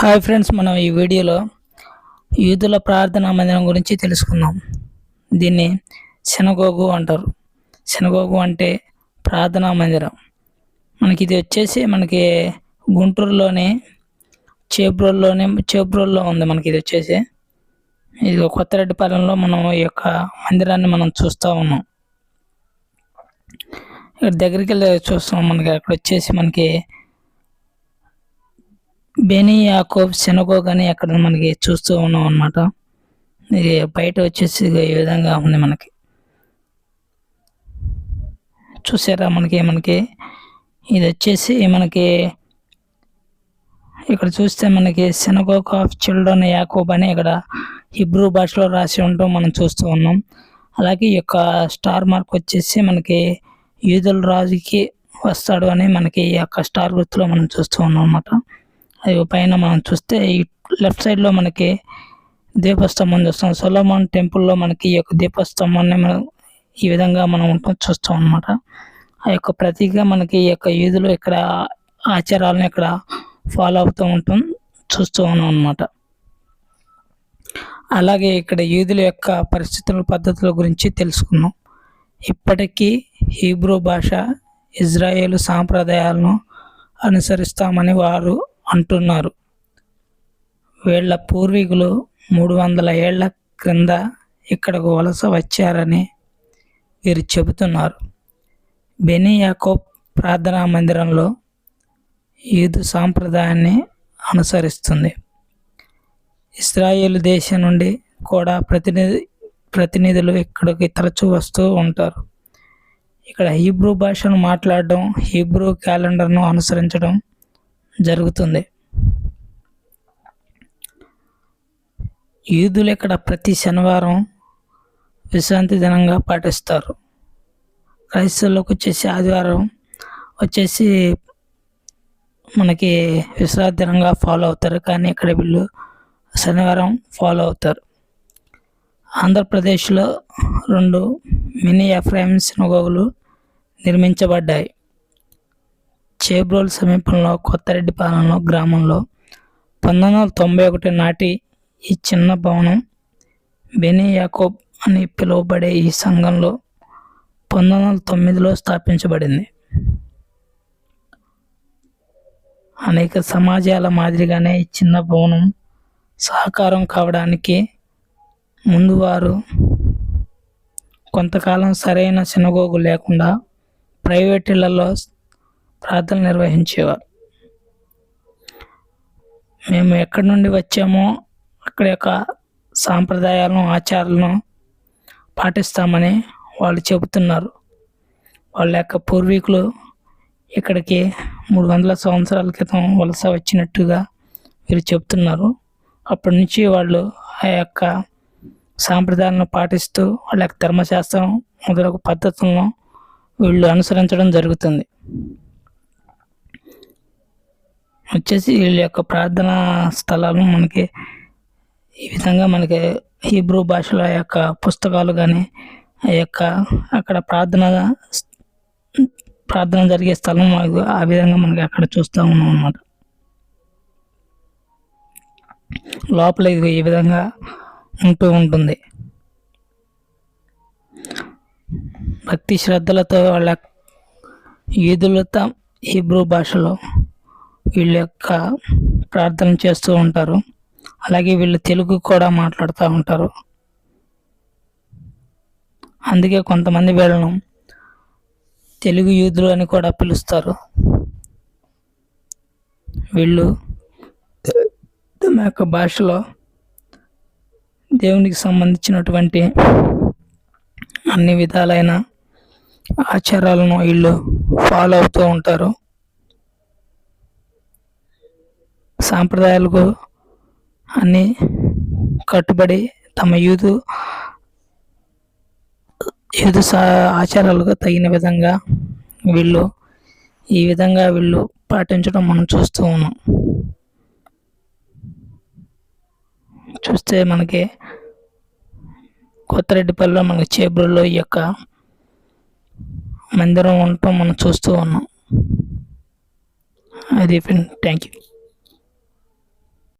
Hi friends మనం ఈ వీడియోలో యూదుల ప్రార్థనా మందిరం గురించి తెలుసుకుందాం. దీన్ని శనగోగు అంటారు. శనగోగు అంటే ప్రార్థనా మందిరం. మనకి ఇది వచ్చేసి మనకి గుంటూరులోని చేబ్రోల్లోనే చేబ్రోల్లో ఉంది మనకి ఇది వచ్చేసి. ఇది కొత్తరెడ్డిపాలెంలో మనం ఈ యొక్క మందిరాన్ని మనం చూస్తూ ఉన్నాం. ఇక్కడ దగ్గరికి వెళ్ళి చూస్తాం మనకి. అక్కడ వచ్చేసి మనకి బెనీ యాకోబ్ సెనగోగ్ అని అక్కడ మనకి చూస్తూ ఉన్నాం అనమాట ఇది బయట వచ్చేసి ఈ విధంగా ఉంది మనకి. చూసారా మనకి మనకి ఇది వచ్చేసి మనకి ఇక్కడ చూస్తే మనకి సెనగోగ్ ఆఫ్ చిల్డ్రన్ యాకోబ్ అని ఇక్కడ హిబ్రూ భాషలో రాసి ఉండటం మనం చూస్తూ ఉన్నాం. అలాగే ఈ యొక్క స్టార్ మార్క్ వచ్చేసి మనకి యూదుల రాజుకి వస్తాడు అని మనకి ఈ యొక్క స్టార్ గుర్తులో మనం చూస్తూ ఉన్నాం అనమాట అది పైన మనం చూస్తే ఈ లెఫ్ట్ సైడ్లో మనకి దీపస్తంభం చూస్తాం. సొలమాన్ టెంపుల్లో మనకి ఈ యొక్క దీపస్తంభాన్ని మనం ఈ విధంగా మనం ఉంటాం చూస్తాం అనమాట ఆ యొక్క ప్రతిగా మనకి ఈ యొక్క యూదులు ఇక్కడ ఆచారాలను ఇక్కడ ఫాలో అవుతూ ఉంటాం చూస్తూ ఉన్నాం అనమాట అలాగే ఇక్కడ యూదుల యొక్క పరిస్థితుల పద్ధతుల గురించి తెలుసుకున్నాం ఇప్పటికీ హీబ్రూ భాష ఇజ్రాయేల్ సాంప్రదాయాలను అనుసరిస్తామని వారు అంటున్నారు. వీళ్ళ పూర్వీకులు మూడు వందల ఏళ్ళ క్రింద ఇక్కడకు వలస వచ్చారని వీరు చెబుతున్నారు. బెనీ యాకోబ్ ప్రార్థనా మందిరంలో యూదు సాంప్రదాయాన్ని అనుసరిస్తుంది. ఇస్రాయేల్ దేశం నుండి కూడా ప్రతినిధి ప్రతినిధులు ఇక్కడికి తరచూ వస్తూ ఉంటారు. ఇక్కడ హీబ్రూ భాషను మాట్లాడడం హీబ్రూ క్యాలెండర్ను అనుసరించడం జరుగుతుంది. యూదులు ఇక్కడ ప్రతి శనివారం విశ్రాంతి దినంగా పాటిస్తారు. క్రైస్తవులకు వచ్చేసి ఆదివారం వచ్చేసి మనకి విశ్రాంతి దినంగా ఫాలో అవుతారు. కానీ ఇక్కడ వీళ్ళు శనివారం ఫాలో అవుతారు. ఆంధ్రప్రదేశ్లో రెండు మినీ ఎఫ్రాయిమ్ సినగోగులు నిర్మించబడ్డాయి. చేబ్రోల్ సమీపంలో కొత్తరెడ్డిపాలెంలో గ్రామంలో పంతొమ్మిది వందల తొంభై ఒకటి నాటి ఈ చిన్న భవనం బెనీ యాకోబ్ అని పిలువబడే ఈ సంఘంలో పంతొమ్మిది వందల తొమ్మిదిలో స్థాపించబడింది. అనేక సమాజాల మాదిరిగానే ఈ చిన్న భవనం సహకారం కావడానికి ముందు వారు కొంతకాలం సరైన సినగోగు లేకుండా ప్రైవేట్ ఇళ్ళలో ప్రార్థనలు నిర్వహించేవారు. మేము ఎక్కడి నుండి వచ్చామో అక్కడ యొక్క సాంప్రదాయాలను ఆచారాలను పాటిస్తామని వాళ్ళు చెబుతున్నారు. వాళ్ళ యొక్క పూర్వీకులు ఇక్కడికి మూడు వందల సంవత్సరాల క్రితం వలస వచ్చినట్టుగా వీరు చెబుతున్నారు. అప్పటి నుంచి వాళ్ళు ఆ యొక్క సాంప్రదాయాలను పాటిస్తూ వాళ్ళ యొక్క ధర్మశాస్త్రం మొదలగు పద్ధతులను వీళ్ళు అనుసరించడం జరుగుతుంది. వచ్చేసి వీళ్ళ యొక్క ప్రార్థనా స్థలాలు మనకి ఈ విధంగా మనకి హీబ్రూ భాషలో యొక్క పుస్తకాలు కానీ ఆ యొక్క అక్కడ ప్రార్థన ప్రార్థన జరిగే స్థలం ఆ విధంగా మనకి అక్కడ చూస్తూ ఉన్నాం అన్నమాట. లోపల ఇది ఈ విధంగా ఉంటూ ఉంటుంది. భక్తి శ్రద్ధలతో వాళ్ళ ఈదులతో హీబ్రూ భాషలో వీళ్ళ యొక్క ప్రార్థన చేస్తూ ఉంటారు. అలాగే వీళ్ళు తెలుగు కూడా మాట్లాడుతూ ఉంటారు. అందుకే కొంతమంది వీళ్ళను తెలుగు యూదులు అని కూడా పిలుస్తారు. వీళ్ళు తమ యొక్క భాషలో దేవునికి సంబంధించినటువంటి అన్ని విధాలైన ఆచారాలను వీళ్ళు ఫాలో అవుతూ ఉంటారు. సాంప్రదాయాలకు అన్నీ కట్టుబడి తమ యూదు యూదు సా ఆచారాలకు తగిన విధంగా వీళ్ళు ఈ విధంగా వీళ్ళు పాటించడం మనం చూస్తూ ఉన్నాం. చూస్తే మనకి కొత్తరెడ్డిపల్లిలో మనకి చేబ్రోల్లో ఈ యొక్క మందిరం ఉండటం మనం చూస్తూ ఉన్నాం. అది థ్యాంక్ యూ